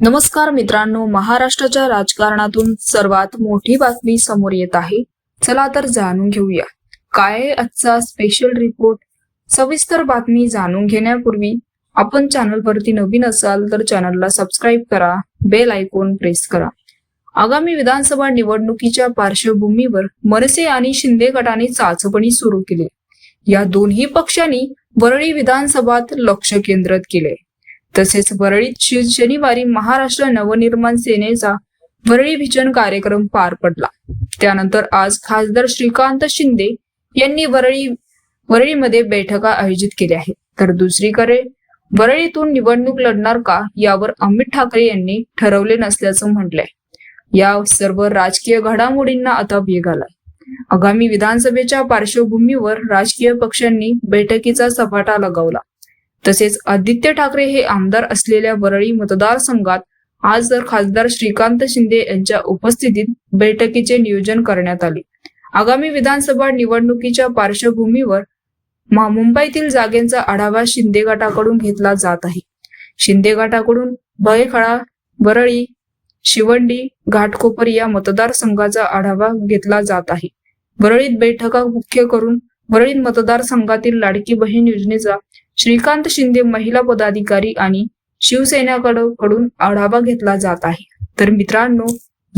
नमस्कार मित्रांनो महाराष्ट्राच्या राजकारणातून सर्वात मोठी बातमी समोर येत आहे. चला तर जाणून घेऊया. काय आहे आजचा स्पेशल रिपोर्ट सविस्तर बातमी जाणून घेण्यापूर्वी आपण चॅनलवरती नवीन असाल तर चॅनलला सबस्क्राईब करा बेल आयकॉन प्रेस करा. आगामी विधानसभा निवडणुकीच्या पार्श्वभूमीवर मनसे आणि शिंदे गटाने चाचपणी सुरू केली. या दोन्ही पक्षांनी वरळी विधानसभात लक्ष केंद्रित केले. तसेच वरळीत शनिवारी महाराष्ट्र नवनिर्माण सेनेचा वरळी विजन कार्यक्रम पार पडला. त्यानंतर आज खासदार श्रीकांत शिंदे यांनी वरळी वरळीमध्ये बैठका आयोजित केल्या आहेत. तर दुसरीकडे वरळीतून निवडणूक लढणार का यावर अमित ठाकरे यांनी ठरवले नसल्याचं म्हटलंय. या सर्व राजकीय घडामोडींना आता वेग आलाय. आगामी विधानसभेच्या पार्श्वभूमीवर राजकीय पक्षांनी बैठकीचा सपाटा लगावला. तसेच आदित्य ठाकरे हे आमदार असलेल्या वरळी मतदारसंघात आज तर खासदार श्रीकांत शिंदे यांच्या उपस्थितीत बैठकीचे नियोजन करण्यात आले. आगामी विधानसभा निवडणुकीच्या पार्श्वभूमीवर मा- मुंबईतील जागेंचा आढावा शिंदे गटाकडून घेतला जात आहे. शिंदे गटाकडून भयखळा वरळी शिवंडी घाटकोपर या मतदारसंघाचा आढावा घेतला जात आहे. वरळीत बैठका मुख्य करून वरळीत मतदारसंघातील लाडकी बहीण योजनेचा श्रीकांत शिंदे महिला पदाधिकारी आणि शिवसेनाकडून कडून आढावा घेतला जात आहे. तर मित्रांनो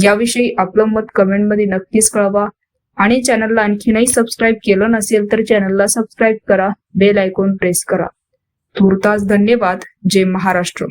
याविषयी आपलं मत कमेंटमध्ये नक्कीच कळवा आणि चॅनलला आणखीनही सबस्क्राईब केलं नसेल तर चॅनलला सबस्क्राईब करा बेल आयकॉन प्रेस करा. तुर्तास धन्यवाद. जय महाराष्ट्र.